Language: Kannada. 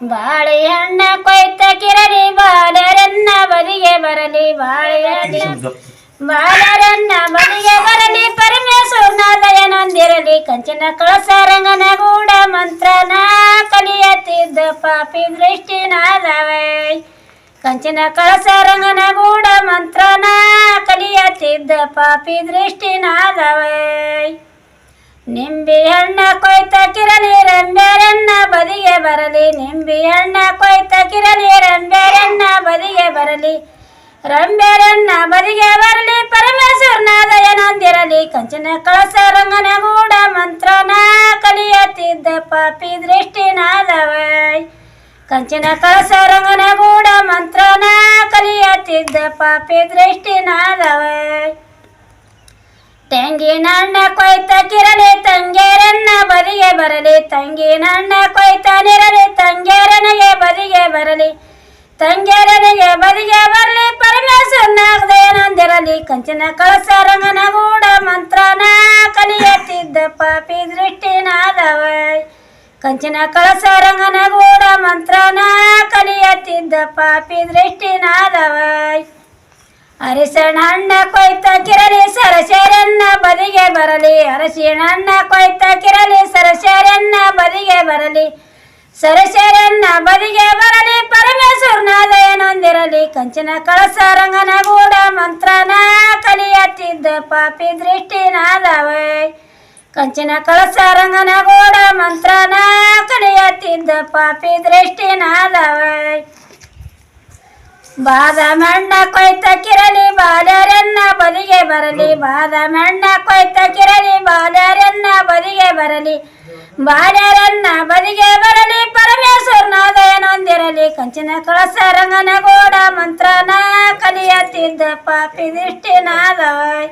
ಬಾಳೆಹಣ್ಣ ಕೊಯ್ತ ಕಿರಲಿ ಬಾಲರನ್ನ ಬದಿಗೆ ಬರಲಿ ಬಾಳೆಹಣ್ಣ ಬಾಲರನ್ನ ಬದಿಗೆ ಬರಲಿ ಪರಮೇಶ್ವರನ ದಯನೊಂದಿರಲಿ ಕಂಚಿನ ಕಳಸ ರಂಗನ ಗೂಢ ಮಂತ್ರನ ಕಲಿಯತ್ತಿದ್ದ ಪಾಪಿ ದೃಷ್ಟಿನಾದವೇ ಕಂಚಿನ ಕಳಸ ರಂಗನ ಗೂಢ ಮಂತ್ರನ ಕಲಿಯತ್ತಿದ್ದ ಪಾಪಿ ದೃಷ್ಟಿನಾದವೇ ನಿಂಬಿ ಹಣ್ಣ ಕೊಯ್ತ ಕಿರಣಿ ರಂಬೇರನ್ನ ಬದಿಗೆ ಬರಲಿ. ನಿಂಬಿ ಹಣ್ಣ ಕೊಯ್ತ ಕಿರಲಿ ರಂಬೇರನ್ನ ಬದಿಗೆ ಬರಲಿ. ರಂಬ್ಯಾರನ್ನ ಬದಿಗೆ ಬರಲಿ. ಪರಮೇಶ್ವರನ ದಯನೊಂದಿರಲಿ ಕಂಚಿನ ಕಳಸ ರಂಗನ ಗೂಢ ಮಂತ್ರನ ಕಲಿಯತ್ತಿದ್ದ ಪಾಪಿ ದೃಷ್ಟಿನಾದವೈ. ಕಂಚಿನ ಕಳಸ ರಂಗನ ಗೂಢ ಮಂತ್ರನ ಕಲಿಯತ್ತಿದ್ದ ಪಾಪಿ ದೃಷ್ಟಿನಾದವೇ. ತೆಂಗಿನಣ್ಣ ಕೊಯ್ತ ತಂಗೇರನ್ನ ಬದಿಗೆ ಬರಲಿ ತಂಗಿನಣ್ಣ ಕೊಯ್ತ ನಿರಲಿ ತಂಗೇರನಿಗೆ ಬದಿಗೆ ಬರಲಿ ತಂಗೇರನಿಗೆ ಬದಿಗೆ ಬರಲಿ ಪರಮೇಶ್ವರನ ಹೃದಯನೊಂದಿರಲಿ ಕಂಚಿನ ಕಳಸ ರಂಗನ ಗೂಢ ಮಂತ್ರನ ಕಲಿಯತ್ತಿದ್ದ ಪಾಪಿ ದೃಷ್ಟಿನಾದವೇ ಕಂಚಿನ ಕಳಸ ರಂಗನ ಗೂಢ ಮಂತ್ರನ ಕಲಿಯತ್ತಿದ್ದ ಪಾಪಿ ದೃಷ್ಟಿನಾದವೇ ಅರಿಶಿಣ ಹಣ್ಣ ಕೊಯ್ತ ಕಿರಲಿ ಸರಸೇರನ್ನ ಬದಿಗೆ ಬರಲಿ ಅರಸಿಣ ಹಣ್ಣ ಕೊಯ್ತ ಕಿರಲಿ ಸರಸೇರನ್ನ ಬದಿಗೆ ಬರಲಿ. ಸರಸೇರನ್ನ ಬದಿಗೆ ಬರಲಿ, ಪರಮೇಶ್ವರನ ದಯನೊಂದಿರಲಿ ಕಂಚಿನ ಕಳಸ ರಂಗನ ಗೂಡ ಮಂತ್ರನ ಕಲಿಯತ್ತಿದ್ದ ಪಾಪಿ ದೃಷ್ಟಿನಾದವೇ. ಕಂಚಿನ ಕಳಸ ರಂಗನ ಗೂಡ ಮಂತ್ರನ ಕಲಿಯತ್ತಿದ್ದ ಪಾಪಿ ದೃಷ್ಟಿನಾದವೇ. ಬಾದಾಮಣ್ಣ ಕೊಯ್ತ ಕಿರಲಿ ಬಾಲ್ಯರನ್ನ ಬರಲಿ ಬಾದಾಮಣ್ಣ ಕೊಯ್ತ ಕಿರಲಿ ಬಾಲ್ಯರನ್ನ ಬದಿಗೆ ಬರಲಿ. ಬಾಲ್ಯರನ್ನ ಬದಿಗೆ ಬರಲಿ ಪರಮೇಶ್ವರನ ದಯನೊಂದಿರಲಿ ಕಂಚಿನ ಕಳಸ ರಂಗನಗೂಡ ಮಂತ್ರನ ಕಲಿಯತ್ತಿದ್ದ ಪಾಪಿ ದೃಷ್ಟಿನಾದವೈ